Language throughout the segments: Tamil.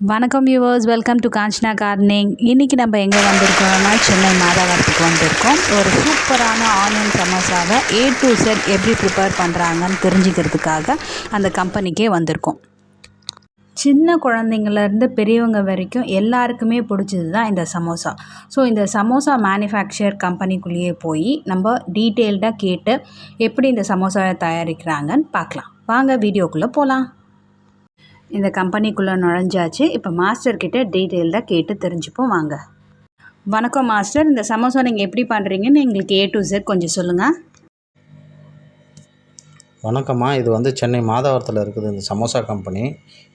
வணக்கம் viewers welcome to Kanchana gardening இன்றைக்கி நம்ம எங்கே வந்திருக்கோம்னா சென்னை மாதாவரத்துக்கு வந்திருக்கோம். ஒரு சூப்பரான ஆனியன் சமோசாவை ஏ டு செட் எப்படி ப்ரிப்பேர் பண்ணுறாங்கன்னு தெரிஞ்சுக்கிறதுக்காக அந்த கம்பெனிக்கே வந்திருக்கோம். சின்ன குழந்தைங்கள்லேருந்து பெரியவங்க வரைக்கும் எல்லாருக்குமே பிடிச்சது தான் இந்த சமோசா. ஸோ இந்த சமோசா மேனுஃபேக்சர் கம்பெனிக்குள்ளேயே போய் நம்ம டீட்டெயில்டாக கேட்டு எப்படி இந்த சமோசாவை தயாரிக்கிறாங்கன்னு பார்க்கலாம். வாங்க வீடியோக்குள்ளே போகலாம் இந்த கம்பெனிக்குள்ளே நுழைஞ்சாச்சு. இப்போ மாஸ்டர்கிட்ட டீட்டெயில்டாக கேட்டு தெரிஞ்சுப்போம். வாங்க. வணக்கம் மாஸ்டர் இந்த சமோசா நீங்கள் எப்படி பண்ணுறீங்கன்னு எங்களுக்கு ஏ டு Z கொஞ்சம் சொல்லுங்கள் வணக்கம்மா. இது வந்து சென்னை மாதவரத்தில் இருக்குது இந்த சமோசா கம்பெனி.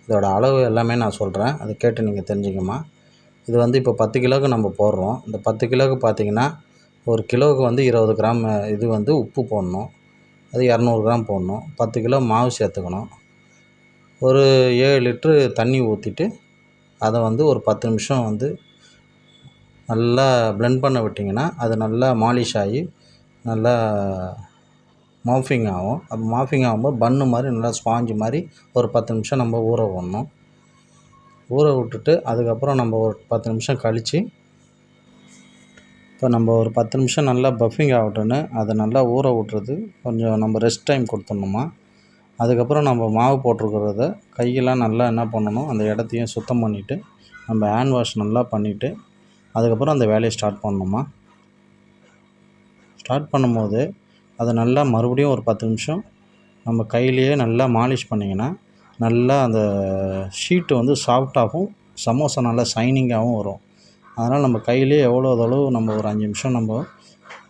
இதோட அளவு எல்லாமே நான் சொல்கிறேன் அதை கேட்டு நீங்கள் தெரிஞ்சுக்கம்மா. இது வந்து இப்போ பத்து கிலோவுக்கு நம்ம போடுறோம். இந்த பத்து கிலோவுக்கு பார்த்தீங்கன்னா ஒரு கிலோவுக்கு வந்து இருபது கிராம் இது வந்து உப்பு போடணும். அது இரநூறு கிராம் போடணும். பத்து கிலோ மாவு சேர்த்துக்கணும். ஒரு ஏழு லிட்ரு தண்ணி ஊற்றிட்டு அதை வந்து ஒரு பத்து நிமிஷம் வந்து நல்லா ப்ளெண்ட் பண்ண விட்டிங்கன்னா அது நல்லா மாலிஷ் ஆகி நல்லா மாஃபிங் ஆகும். அப்போ மாஃபிங் ஆகும்போது பன்னு மாதிரி நல்லா ஸ்பாஞ்சு மாதிரி ஒரு பத்து நிமிஷம் நம்ம ஊற விடணும். ஊற விட்டுட்டு அதுக்கப்புறம் நம்ம ஒரு பத்து நிமிஷம் கழித்து இப்போ நம்ம ஒரு பத்து நிமிஷம் நல்லா பஃபிங் ஆகட்டும்னு அதை நல்லா ஊற விட்றது கொஞ்சம் நம்ம ரெஸ்ட் டைம் கொடுத்துடணுமா? அதுக்கப்புறம் நம்ம மாவு போட்டிருக்கிறத கையெல்லாம் நல்லா என்ன பண்ணணும் அந்த இடத்தையும் சுத்தம் பண்ணிவிட்டு நம்ம ஹேண்ட் வாஷ் நல்லா பண்ணிவிட்டு அதுக்கப்புறம் அந்த வேலையை ஸ்டார்ட் பண்ணணுமா? ஸ்டார்ட் பண்ணும்போது அதை நல்லா மறுபடியும் ஒரு பத்து நிமிஷம் நம்ம கையிலேயே நல்லா மாலிஷ் பண்ணிங்கன்னா நல்லா அந்த ஷீட்டு வந்து சாஃப்டாகவும் சமோசா நல்லா ஷைனிங்காகவும் வரும். அதனால் நம்ம கையிலேயே எவ்வளோ அளவு நம்ம ஒரு அஞ்சு நிமிஷம் நம்ம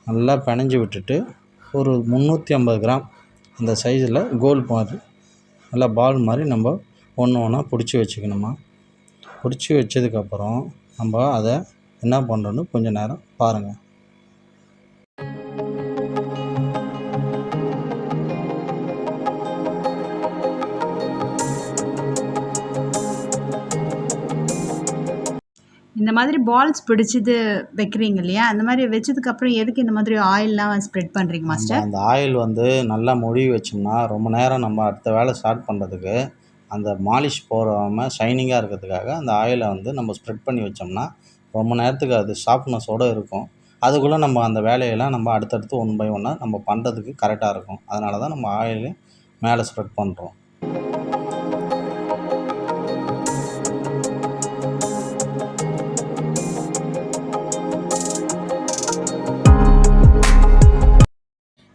நல்லா பிணைஞ்சி விட்டுட்டு ஒரு முந்நூற்றி ஐம்பது கிராம் அந்த சைஸில் கோல் மாதிரி நல்லா பால் மாதிரி நம்ம ஒன்று ஒன்றா பிடிச்சி வச்சுக்கணுமா? பிடிச்சி வச்சதுக்கப்புறம் நம்ம அதை என்ன பண்ணுறோன்னு கொஞ்சம் நேரம் பாருங்கள் இந்த மாதிரி பால்ஸ் பிடிச்சது வைக்கிறீங்க இல்லையா? அந்த மாதிரி வச்சதுக்கப்புறம் எதுக்கு இந்த மாதிரி ஆயிலெலாம் ஸ்ப்ரெட் பண்ணுறீங்க மாஸ்டர் அந்த ஆயில் வந்து நல்லா மொழி வச்சோம்னா ரொம்ப நேரம் நம்ம அடுத்த வேலை ஸ்டார்ட் பண்ணுறதுக்கு அந்த மாலிஷ் போகாமல் ஷைனிங்காக இருக்கிறதுக்காக அந்த ஆயிலை வந்து நம்ம ஸ்ப்ரெட் பண்ணி வச்சோம்னா ரொம்ப நேரத்துக்கு அது ஷார்ப்னஸோடு இருக்கும். அதுக்குள்ளே நம்ம அந்த வேலையெல்லாம் நம்ம அடுத்தடுத்து ஒன் பை ஒன்னாக நம்ம பண்ணுறதுக்கு கரெக்டாக இருக்கும். அதனால தான் நம்ம ஆயில் மேலே ஸ்ப்ரெட் பண்ணுறோம்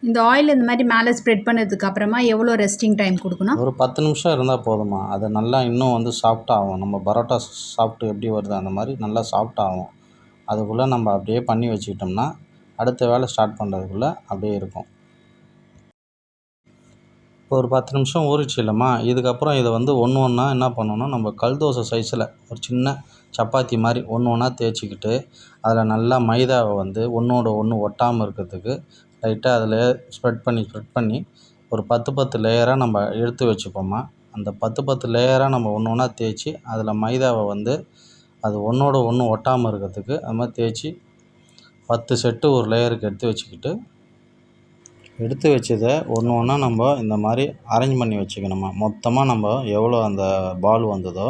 இந்த ஆயில் இந்த மாதிரி மேலே ஸ்ப்ரெட் பண்ணதுக்கு அப்புறமா எவ்வளோ ரெஸ்டிங் டைம் கொடுக்கணும்? ஒரு பத்து நிமிஷம் இருந்தால் போதுமா அது நல்லா இன்னும் வந்து சாஃப்ட் ஆகும். நம்ம பரோட்டா சாஃப்ட் எப்படி வருது அந்த மாதிரி நல்லா சாஃப்ட் ஆகும். அதுக்குள்ளே நம்ம அப்படியே பண்ணி வச்சுக்கிட்டோம்னா அடுத்த வேலை ஸ்டார்ட் பண்ணுறதுக்குள்ளே அப்படியே இருக்கும். இப்போ ஒரு பத்து நிமிஷம் ஊறிச்சு இல்லைம்மா. இதுக்கப்புறம் இதை வந்து ஒன்று ஒன்றா என்ன பண்ணணும்? நம்ம கல் தோசை சைஸில் ஒரு சின்ன சப்பாத்தி மாதிரி ஒன்று ஒன்றா தேய்ச்சிக்கிட்டு அதில் நல்லா மைதாவை வந்து ஒன்றோட ஒன்று ஒட்டாமல் இருக்கிறதுக்கு லைட்டாக அதில் ஸ்ப்ரெட் பண்ணி ஸ்ப்ரெட் பண்ணி ஒரு பத்து பத்து லேயராக நம்ம எடுத்து வச்சுப்போம்மா அந்த பத்து பத்து லேயராக நம்ம ஒன்று ஒன்றா தேய்ச்சி அதில் மைதாவை வந்து அது ஒன்றோட ஒன்று ஒட்டாமல் இருக்கிறதுக்கு அது மாதிரி தேய்ச்சி பத்து செட்டு ஒரு லேயருக்கு எடுத்து வச்சுக்கிட்டு எடுத்து வச்சதை ஒன்று ஒன்றா நம்ம இந்த மாதிரி அரேஞ்ச் பண்ணி வச்சுக்கணுமா. மொத்தமாக நம்ம எவ்வளோ அந்த பால் வந்ததோ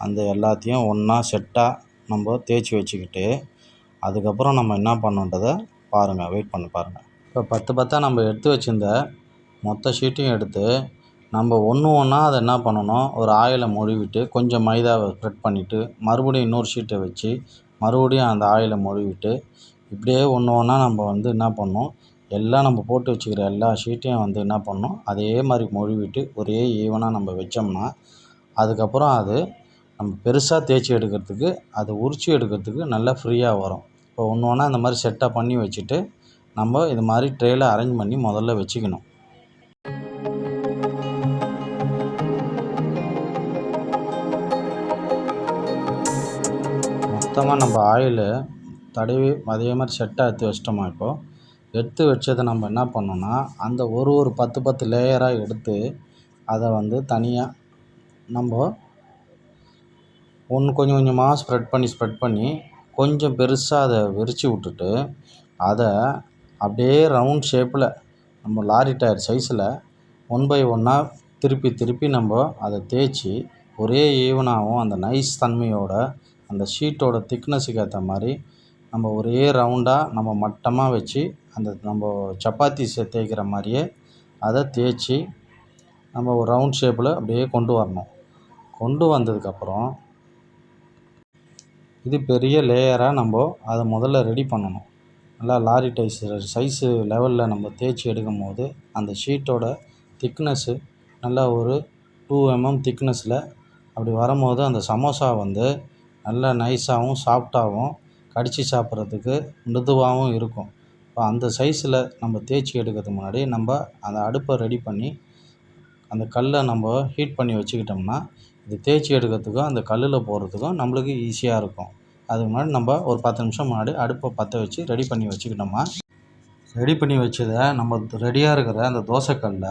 அந்த எல்லாத்தையும் ஒன்றா செட்டாக நம்ம தேய்ச்சி வச்சுக்கிட்டு அதுக்கப்புறம் நம்ம என்ன பண்ணோன்றதை பாருங்கள் வெயிட் பண்ணி பாருங்கள் இப்போ பத்து பத்தாக நம்ம எடுத்து வச்சிருந்த மொத்த ஷீட்டையும் எடுத்து நம்ம ஒன்று ஒன்றா அதை என்ன பண்ணணும்? ஒரு ஆயிலை மொழிவிட்டு கொஞ்சம் மைதாவை ஸ்ப்ரெட் பண்ணிவிட்டு மறுபடியும் இன்னொரு ஷீட்டை வச்சு மறுபடியும் அந்த ஆயிலை மொழிவிட்டு இப்படியே ஒன்று ஒன்றா நம்ம வந்து என்ன பண்ணணும்? எல்லாம் நம்ம போட்டு வச்சுக்கிற எல்லா ஷீட்டையும் வந்து என்ன பண்ணணும்? அதே மாதிரி மொழிவிட்டு ஒரே ஈவனாக நம்ம வச்சோம்னா அதுக்கப்புறம் அது நம்ம பெருசாக தேய்ச்சி எடுக்கிறதுக்கு அது உரிச்சு எடுக்கிறதுக்கு நல்லா ஃப்ரீயாக வரும். இப்போ ஒன்று ஒன்றா இந்த மாதிரி செட்டாக பண்ணி வச்சுட்டு நம்ம இது மாதிரி ட்ரேயில் அரேஞ்ச் பண்ணி முதல்ல வச்சுக்கணும். மொத்தமாக நம்ம ஆயில் தடவி அதே மாதிரி செட்டாக எடுத்து வச்சிட்டோமா இப்போது எடுத்து வச்சதை நம்ம என்ன பண்ணோன்னா அந்த ஒரு ஒரு பத்து பத்து லேயராக எடுத்து அதை வந்து தனியாக நம்ம ஒன்று கொஞ்சம் கொஞ்சமாக ஸ்ப்ரெட் பண்ணி ஸ்ப்ரெட் பண்ணி கொஞ்சம் பெருசாக அதை விரித்து விட்டுட்டு அதை அப்படியே ரவுண்ட் ஷேப்பில் நம்ம லாரி டயர் சைஸில் ஒன் பை ஒன்னாக திருப்பி திருப்பி நம்ம அதை தேய்ச்சி ஒரே ஈவனாகவும் அந்த நைஸ் தன்மையோட அந்த ஷீட்டோட திக்னஸுக்கு ஏற்ற மாதிரி நம்ம ஒரே ரவுண்டாக நம்ம மட்டமாக வச்சு அந்த நம்ம சப்பாத்தி தேய்க்கிற மாதிரியே அதை தேய்ச்சி நம்ம ஒரு ரவுண்ட் ஷேப்பில் அப்படியே கொண்டு வரணும். கொண்டு வந்ததுக்கப்புறம் இது பெரிய லேயராக நம்ம அதை முதல்ல ரெடி பண்ணணும். நல்லா லாரி டைஸ் சைஸு லெவலில் நம்ம தேய்ச்சி எடுக்கும் போது அந்த ஷீட்டோட திக்னஸ்ஸு நல்லா ஒரு டூ எம்எம் திக்னஸில் அப்படி வரும்போது அந்த சமோசா வந்து நல்லா நைஸாகவும் சாஃப்டாகவும் கடித்து சாப்பிட்றதுக்கு மிருதுவாகவும் இருக்கும். இப்போ அந்த சைஸில் நம்ம தேய்ச்சி எடுக்கிறதுக்கு முன்னாடி நம்ம அந்த அடுப்பை ரெடி பண்ணி அந்த கல்லை நம்ம ஹீட் பண்ணி வச்சுக்கிட்டோம்னா இது தேய்ச்சி எடுக்கிறதுக்கும் அந்த கல்லில் போடுறதுக்கும் நம்மளுக்கு ஈஸியாக இருக்கும். அதுக்கு முன்னாடி நம்ம ஒரு பத்து நிமிஷம் முன்னாடி அடுப்பை பற்ற வச்சு ரெடி பண்ணி வச்சுக்கிட்டோமா? ரெடி பண்ணி வச்சதை நம்ம ரெடியாக இருக்கிற அந்த தோசைக்கல்ல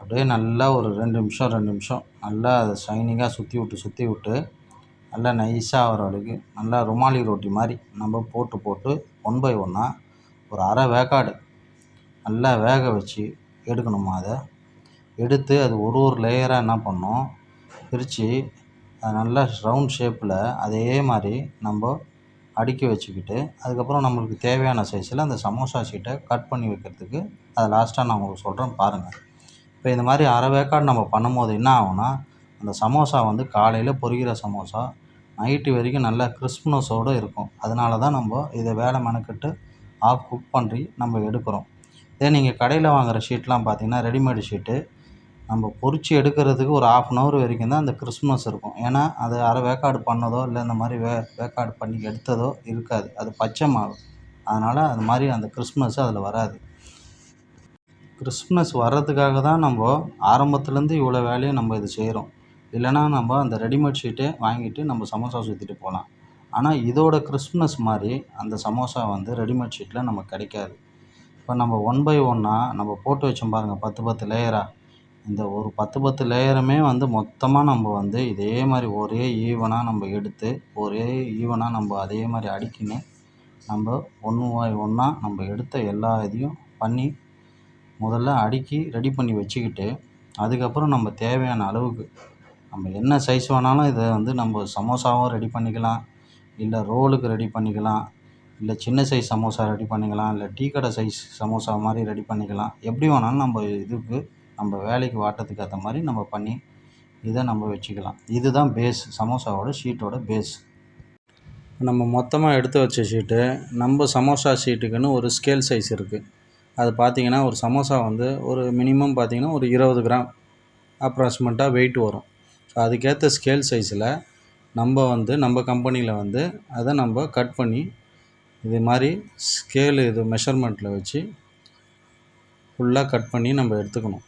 அப்படியே நல்லா ஒரு ரெண்டு நிமிஷம் ரெண்டு நிமிஷம் நல்லா அதை ஷைனிங்காக சுற்றி விட்டு சுற்றி விட்டு நல்லா நைஸாக ஆகிற அளவுக்கு நல்லா ருமாலி ரொட்டி மாதிரி நம்ம போட்டு போட்டு ஒன் பை ஒன்னாக ஒரு அரை வேக்காடு நல்லா வேக வச்சு எடுக்கணுமா அதை? எடுத்து அது ஒரு ஒரு லேயராக என்ன பண்ணோம் பிரித்து அது நல்லா ரவுண்ட் ஷேப்பில் அதே மாதிரி நம்ம அடுக்கி வச்சுக்கிட்டு அதுக்கப்புறம் நம்மளுக்கு தேவையான சைஸில் அந்த சமோசா ஷீட்டை கட் பண்ணி வைக்கிறதுக்கு அதை லாஸ்ட்டாக நான் உங்களுக்கு சொல்கிறேன் பாருங்கள் இப்போ இந்த மாதிரி அரை வேக்காடு நம்ம பண்ணும்போது என்ன ஆகும்னா அந்த சமோசா வந்து காலையில் பொரிகிற சமோசா நைட்டு வரைக்கும் நல்லா கிறிஸ்மஸோடு இருக்கும். அதனால தான் நம்ம இதை வேலை மெனக்கெட்டு ஆஃப் குக் பண்ணி நம்ம எடுக்கிறோம். இதே நீங்கள் கடையில் வாங்குகிற ஷீட்லாம் பார்த்தீங்கன்னா ரெடிமேடு ஷீட்டு நம்ம பொரித்து எடுக்கிறதுக்கு ஒரு ஆஃப் அன் ஹவர் வரைக்கும் தான் அந்த கிறிஸ்மஸ் இருக்கும். ஏன்னா அது அரை வேக்காடு பண்ணதோ இல்லை இந்த மாதிரி வே வேக்காடு பண்ணி எடுத்ததோ இருக்காது. அது பச்சை மாவு. அதனால் அது மாதிரி அந்த கிறிஸ்மஸ் அதில் வராது. கிறிஸ்மஸ் வர்றதுக்காக தான் நம்ம ஆரம்பத்துலேருந்து இவ்வளோ வேலையும் நம்ம இது செய்கிறோம் இல்லைன்னா நம்ம அந்த ரெடிமேட் ஷீட்டே வாங்கிட்டு நம்ம சமோசா சுற்றிட்டு போகலாம். ஆனால் இதோட கிறிஸ்மஸ் மாதிரி அந்த சமோசா வந்து ரெடிமேட் ஷீட்டில் நமக்கு கிடைக்காது. இப்போ நம்ம ஒன் பை ஒன்னாக நம்ம போட்டு வச்சோம் பாருங்கள் பத்து பத்து லேயராக இந்த ஒரு பத்து பத்து லேயருமே வந்து மொத்தமாக நம்ம வந்து இதே மாதிரி ஒரே ஈவனாக நம்ம எடுத்து ஒரே ஈவனாக நம்ம அதே மாதிரி அடுக்கின்னு நம்ம ஒன்று ஒன்றா நம்ம எடுத்த எல்லா இதையும் பண்ணி முதல்ல அடுக்கி ரெடி பண்ணி வச்சுக்கிட்டு அதுக்கப்புறம் நம்ம தேவையான அளவுக்கு நம்ம என்ன சைஸ் வேணாலும் இதை வந்து நம்ம சமோசாவும் ரெடி பண்ணிக்கலாம். இல்லை ரோலுக்கு ரெடி பண்ணிக்கலாம். இல்லை சின்ன சைஸ் சமோசா ரெடி பண்ணிக்கலாம். இல்லை டீ கடை சைஸ் சமோசா மாதிரி ரெடி பண்ணிக்கலாம். எப்படி வேணாலும் நம்ம இதுக்கு நம்ம வேலைக்கு வாட்டத்துக்கு ஏற்ற மாதிரி நம்ம பண்ணி இதை நம்ம வச்சுக்கலாம். இதுதான் பேஸ் சமோசாவோட ஷீட்டோட பேஸ் நம்ம மொத்தமாக எடுத்து வச்ச ஷீட்டு நம்ம சமோசா ஷீட்டுக்குன்னு ஒரு ஸ்கேல் சைஸ் இருக்குது அது பார்த்தீங்கன்னா ஒரு சமோசா வந்து ஒரு மினிமம் பார்த்தீங்கன்னா ஒரு இருபது கிராம் அப்ராக்சிமேட்டாக வெயிட் வரும். ஸோ அதுக்கேற்ற ஸ்கேல் சைஸில் நம்ம வந்து நம்ம கம்பெனியில் வந்து அதை நம்ம கட் பண்ணி இது மாதிரி ஸ்கேலு இது மெஷர்மெண்ட்டில் வச்சு ஃபுல்லாக கட் பண்ணி நம்ம எடுத்துக்கணும்.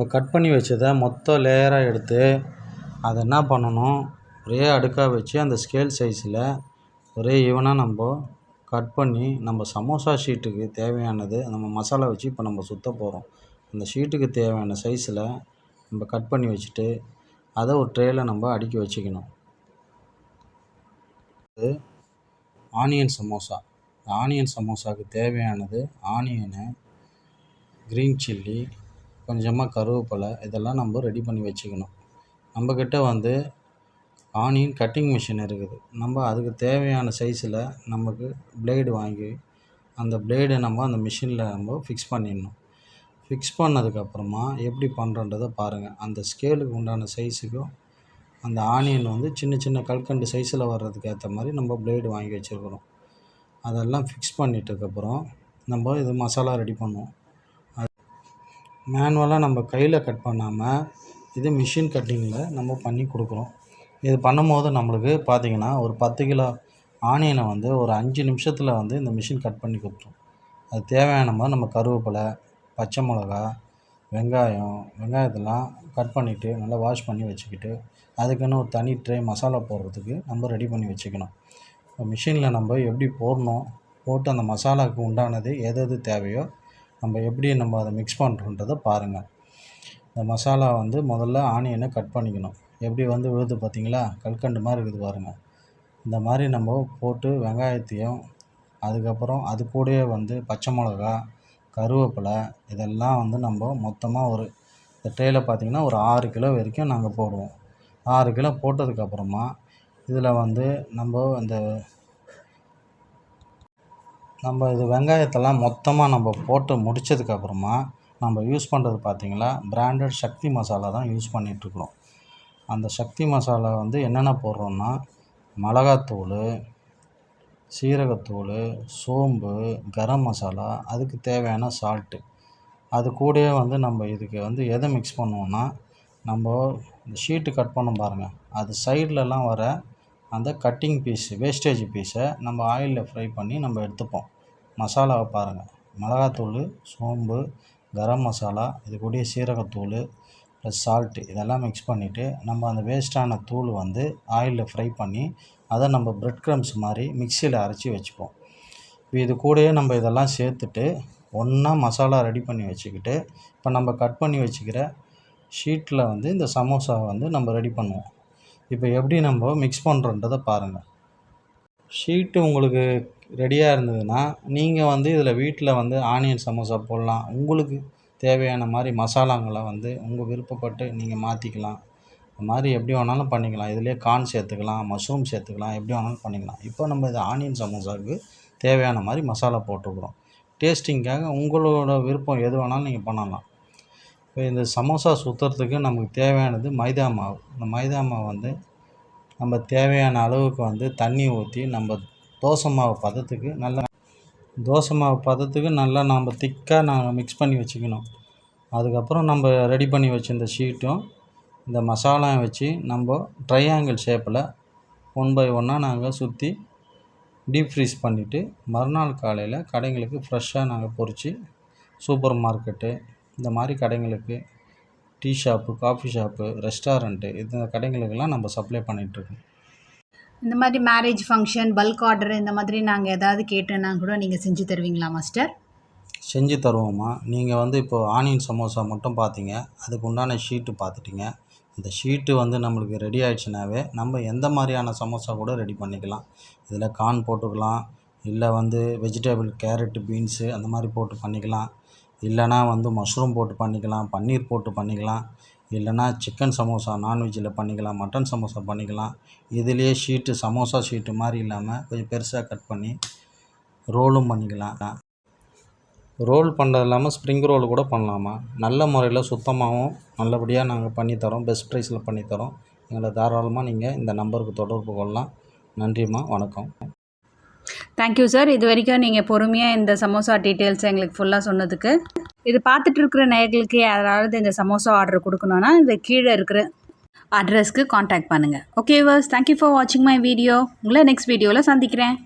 நம்ம கட் பண்ணி வச்சதை மொத்த லேயராக எடுத்து அதை என்ன பண்ணணும்? ஒரே அடுக்காக வச்சு அந்த ஸ்கேல் சைஸில் ஒரே ஈவனாக நம்ம கட் பண்ணி நம்ம சமோசா ஷீட்டுக்கு தேவையானது நம்ம மசாலா வச்சு இப்போ நம்ம சுற்ற போகிறோம் அந்த ஷீட்டுக்கு தேவையான சைஸில் நம்ம கட் பண்ணி வச்சுட்டு அதை ஒரு ட்ரேயில் நம்ம அடுக்கி வச்சுக்கணும். ஆனியன் சமோசா. ஆனியன் சமோசாவுக்கு தேவையானது ஆனியனு க்ரீன் சில்லி கொஞ்சமாக கருவேப்பிலை இதெல்லாம் நம்ம ரெடி பண்ணி வச்சுக்கணும். நம்மக்கிட்ட வந்து ஆனியன் கட்டிங் மிஷின் இருக்குது. நம்ம அதுக்கு தேவையான சைஸில் நமக்கு பிளேடு வாங்கி அந்த பிளேடை நம்ம அந்த மிஷினில் நம்ம ஃபிக்ஸ் பண்ணிடணும். ஃபிக்ஸ் பண்ணதுக்கப்புறமா எப்படி பண்ணுறன்றதை பாருங்கள் அந்த ஸ்கேலுக்கு உண்டான சைஸுக்கும் அந்த ஆனியன் வந்து சின்ன சின்ன கல்கண்டு சைஸில் வர்றதுக்கு ஏற்ற மாதிரி நம்ம பிளேடு வாங்கி வச்சுருக்குறோம். அதெல்லாம் ஃபிக்ஸ் பண்ணிட்டதுக்கப்புறம் நம்ம இது மசாலா ரெடி பண்ணுவோம். மேனுவலாக நம்ம கையில் கட் பண்ணாமல் இது மிஷின் கட்டிங்கில் நம்ம பண்ணி கொடுக்குறோம். இது பண்ணும்போது நம்மளுக்கு பார்த்தீங்கன்னா ஒரு பத்து கிலோ ஆனியனை வந்து ஒரு அஞ்சு நிமிஷத்தில் வந்து இந்த மிஷின் கட் பண்ணி கொடுத்துரும். அது தேவையான மாதிரி நம்ம கருவேப்பிலை பச்சை மிளகா வெங்காயம் வெங்காயத்தெல்லாம் கட் பண்ணிவிட்டு நல்லா வாஷ் பண்ணி வச்சுக்கிட்டு அதுக்குன்னு ஒரு தனி ட்ரே மசாலா போடுறதுக்கு நம்ம ரெடி பண்ணி வச்சுக்கணும். இப்போ மிஷினில் நம்ம எப்படி போடணும்? போட்டு அந்த மசாலாவுக்கு உண்டானது எது எது தேவையோ நம்ம எப்படி நம்ம அதை மிக்ஸ் பண்ணுறோன்றதை பாருங்கள் இந்த மசாலா வந்து முதல்ல ஆனியனை கட் பண்ணிக்கணும். எப்படி வந்து விழுது பார்த்தீங்களா? கல்கண்டு மாதிரி இருக்குது பாருங்கள் இந்த மாதிரி நம்ம போட்டு வெங்காயத்தையும் அதுக்கப்புறம் அது கூடயே வந்து பச்சை மிளகா கருவேப்பிலை இதெல்லாம் வந்து நம்ம மொத்தமாக ஒரு இந்த ட்ரேயில் பார்த்திங்கன்னா ஒரு ஆறு கிலோ வரைக்கும் நாங்கள் போடுவோம். ஆறு கிலோ போட்டதுக்கப்புறமா இதில் வந்து நம்ம இந்த நம்ம இது வெங்காயத்தெல்லாம் மொத்தமாக நம்ம போட்டு முடித்ததுக்கப்புறமா நம்ம யூஸ் பண்ணுறது பார்த்திங்களா பிராண்டட் சக்தி மசாலா தான் யூஸ் பண்ணிகிட்ருக்குறோம் அந்த சக்தி மசாலா வந்து என்னென்ன போடுறோன்னா மிளகாத்தூள் சீரகத்தூள் சோம்பு கரம் மசாலா அதுக்கு தேவையான சால்ட்டு அது கூடயே வந்து நம்ம இதுக்கு வந்து எதை மிக்ஸ் பண்ணுவோன்னா நம்ம இந்த ஷீட்டு கட் பண்ணோம் பாருங்கள் அது சைட்லலாம் வர அந்த கட்டிங் பீஸு வேஸ்டேஜ் பீஸை நம்ம ஆயிலில் ஃப்ரை பண்ணி நம்ம எடுத்துப்போம். மசாலாவை பாருங்கள் மிளகாத்தூள் சோம்பு கரம் மசாலா இது கூடயே சீரகத்தூள் ப்ளஸ் சால்ட்டு இதெல்லாம் மிக்ஸ் பண்ணிவிட்டு நம்ம அந்த வேஸ்ட்டான தூள் வந்து ஆயிலில் ஃப்ரை பண்ணி அதை நம்ம ப்ரெட் க்ரம்ஸ் மாதிரி மிக்சியில் அரைச்சி வச்சுப்போம். இப்போ இது கூடயே நம்ம இதெல்லாம் சேர்த்துட்டு ஒன்றா மசாலா ரெடி பண்ணி வச்சுக்கிட்டு இப்போ நம்ம கட் பண்ணி வச்சுக்கிற ஷீட்டில் வந்து இந்த சமோசாவை வந்து நம்ம ரெடி பண்ணுவோம். இப்போ எப்படி நம்ம மிக்ஸ் பண்ணுறோன்றதை பாருங்கள் ஷீட்டு உங்களுக்கு ரெடியாக இருந்ததுன்னா நீங்கள் வந்து இதில் வீட்டில் வந்து ஆனியன் சமோசா போடலாம். உங்களுக்கு தேவையான மாதிரி மசாலாங்களை வந்து உங்கள் விருப்பப்பட்டு நீங்கள் மாற்றிக்கலாம் இந்த மாதிரி எப்படி வேணாலும் பண்ணிக்கலாம். இதிலே கார்ன் சேர்த்துக்கலாம் மஷ்ரூம் சேர்த்துக்கலாம் எப்படி வேணாலும் பண்ணிக்கலாம். இப்போ நம்ம இது ஆனியன் சமோசாவுக்கு தேவையான மாதிரி மசாலா போட்டுக்கிறோம். டேஸ்டிங்காக உங்களோட விருப்பம் எது வேணாலும் நீங்கள் பண்ணலாம். இப்போ இந்த சமோசா சுற்றுறதுக்கு நமக்கு தேவையானது மைதா மாவு. இந்த மைதா மாவு வந்து நம்ம தேவையான அளவுக்கு வந்து தண்ணி ஊற்றி நம்ம தோசை மாவு பதத்துக்கு நல்லா தோசை மாவு பதத்துக்கு நல்லா நம்ம திக்காக நாங்கள் மிக்ஸ் பண்ணி வச்சுக்கணும். அதுக்கப்புறம் நம்ம ரெடி பண்ணி வச்சிருந்த ஷீட்டும் இந்த மசாலாவும் வச்சு நம்ம ட்ரையாங்கிள் ஷேப்பில் ஒன் பை ஒன்னாக நாங்கள் சுற்றி டீப் ஃப்ரீஸ் பண்ணிவிட்டு மறுநாள் காலையில் கடைங்களுக்கு ஃப்ரெஷ்ஷாக நாங்கள் பொறிச்சு சூப்பர் மார்க்கெட்டு இந்த மாதிரி கடைங்களுக்கு tea shop coffee shop restaurant இந்த கடைங்களுக்கெல்லாம் நம்ம சப்ளை பண்ணிகிட்ருக்கோம் இந்த மாதிரி மேரேஜ் ஃபங்க்ஷன் பல்க் ஆர்டர் இந்த மாதிரி நாங்கள் ஏதாவது கேட்டோன்னா கூட நீங்கள் செஞ்சு தருவீங்களா மாஸ்டர்? செஞ்சு தருவோம்மா. நீங்கள் வந்து இப்போது ஆனியன் சமோசா மட்டும் பார்த்தீங்க அதுக்கு உண்டான ஷீட்டு பார்த்துட்டீங்க. இந்த ஷீட்டு வந்து நம்மளுக்கு ரெடி ஆயிடுச்சுனாவே நம்ம எந்த மாதிரியான சமோசா கூட ரெடி பண்ணிக்கலாம். இதில் கார்ன் போட்டுக்கலாம் இல்லை வந்து வெஜிடபிள் கேரட்டு பீன்ஸு அந்த மாதிரி போட்டு பண்ணிக்கலாம். இல்லைனா வந்து மஷ்ரூம் போட்டு பண்ணிக்கலாம் பன்னீர் போட்டு பண்ணிக்கலாம் இல்லைனா சிக்கன் சமோசா நான்வெஜ்ஜில் பண்ணிக்கலாம் மட்டன் சமோசா பண்ணிக்கலாம். இதுலேயே ஷீட்டு சமோசா ஷீட்டு மாதிரி இல்லாமல் கொஞ்சம் பெருசாக கட் பண்ணி ரோலும் பண்ணிக்கலாம். ரோல் பண்ணுறது இல்லாமல் ஸ்ப்ரிங் ரோல் கூட பண்ணலாமா? நல்ல முறையில் சுத்தமாகவும் நல்லபடியாக நாங்கள் பண்ணித்தரோம் பெஸ்ட் ப்ரைஸில் பண்ணித்தரோம் எங்களை தாராளமாக நீங்கள் இந்த நம்பருக்கு தொடர்பு கொள்ளலாம். நன்றிம்மா வணக்கம். தேங்க்யூ சார் இது வரைக்கும் நீங்கள் பொறுமையாக இந்த சமோசா டீட்டெயில்ஸ் எங்களுக்கு ஃபுல்லாக சொன்னதுக்கு. இது பார்த்துட்டு இருக்கிற நேர்களுக்கு யாராவது இந்த சமோசா ஆர்டர் கொடுக்கணுன்னா இந்த கீழே இருக்கிற அட்ரஸ்க்கு காண்டாக்ட் பண்ணுங்கள் ஓகே வர்ஸ் தேங்க்யூ ஃபார் வாட்சிங் மை வீடியோ உங்களை நெக்ஸ்ட் வீடியோவில் சந்திக்கிறேன்.